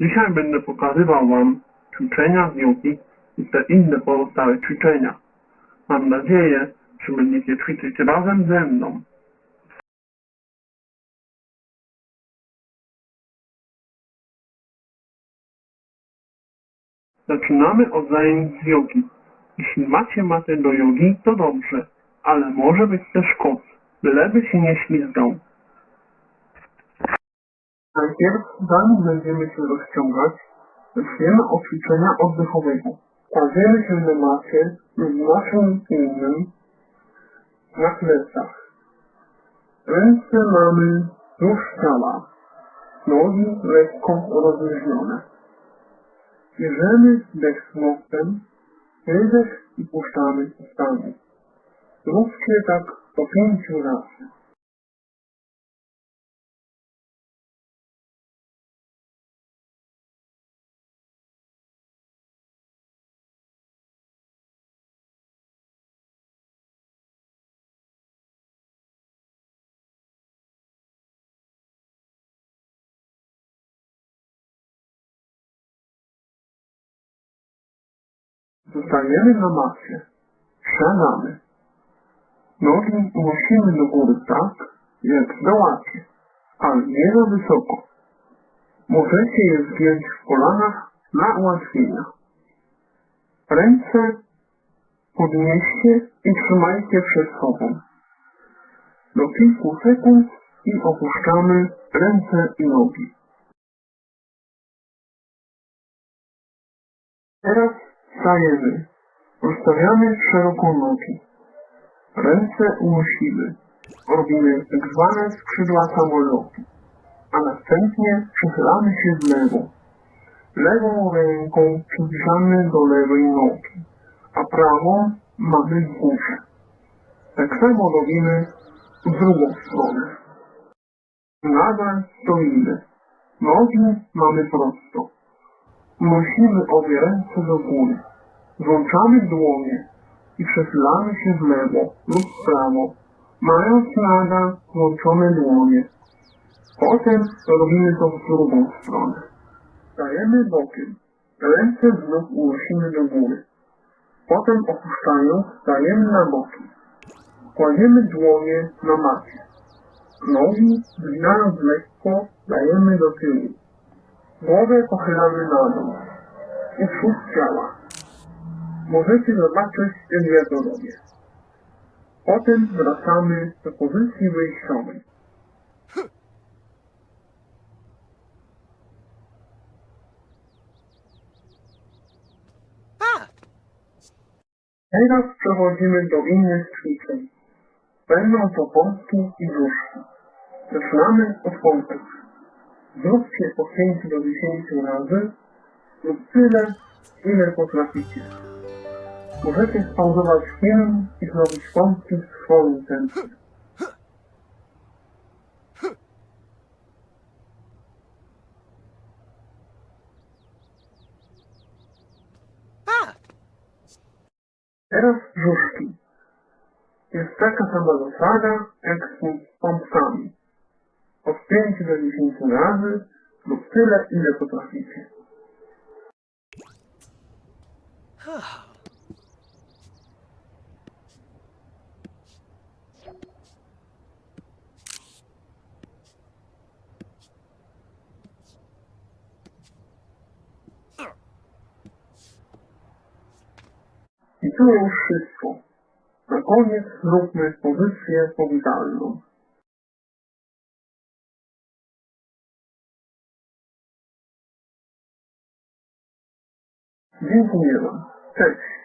Dzisiaj będę pokazywał Wam ćwiczenia z jogi i te inne pozostałe ćwiczenia. Mam nadzieję, że będziecie ćwiczyć razem ze mną. Zaczynamy od zajęć z jogi. Jeśli macie matę do jogi, to dobrze, ale może być też koc, byleby się nie ślizgał. Najpierw, zanim będziemy się rozciągać, zaczniemy od ćwiczenia oddechowego. Kładziemy się na macie lub naszym innym na plecach. Ręce mamy wzdłuż ciała, nogi lekko rozluźnione. Bierzemy wdech nosem, wydech i puszczamy ustami. Zróbcie tak po pięciu razy. Zostajemy na macie. Siadamy. Nogi unosimy do góry tak, jak zdołacie, ale nie za wysoko. Możecie je zgiąć w kolanach dla ułatwienia. Ręce podnieście i trzymajcie przed sobą. Do kilku sekund i opuszczamy ręce i nogi. Teraz stajemy. Rozstawiamy szeroko nogi. Ręce unosimy. Robimy tak zwane skrzydła samolotu. A następnie przechylamy się w lewo. Lewą ręką przybliżamy do lewej nogi, a prawą mamy w górze. Tak samo robimy w drugą stronę. Nadal stoimy. Nogi mamy prosto. Unosimy obie ręce do góry. Włączamy dłonie i przechylamy się w lewo lub w prawo, mając nadal włączone dłonie. Potem robimy to w drugą stronę. Stajemy bokiem. Ręce znów unosimy do góry. Potem opuszczając, stajemy na boki. Kładziemy dłonie na macie. Nogi, zginając lekko, dajemy do tyłu. Głowę pochylamy na dół i przód ciała. Możecie zobaczyć, to robię. Potem wracamy do pozycji wyjściowej. Teraz przechodzimy do innych ćwiczeń. Będą to pompki i brzuszki. Zaczynamy od pompek. Zróbcie po 5 do 10 razy lub tyle, ile potraficie. Możecie spauzować film i zrobić pompki w swoim tempie. Teraz brzuszki. Jest taka sama zasada, jak z pompkami. Od 5 do 10 razy lub tyle, ile potraficie. I to już wszystko. Na koniec zróbmy pozycję powitalną. Diz-me,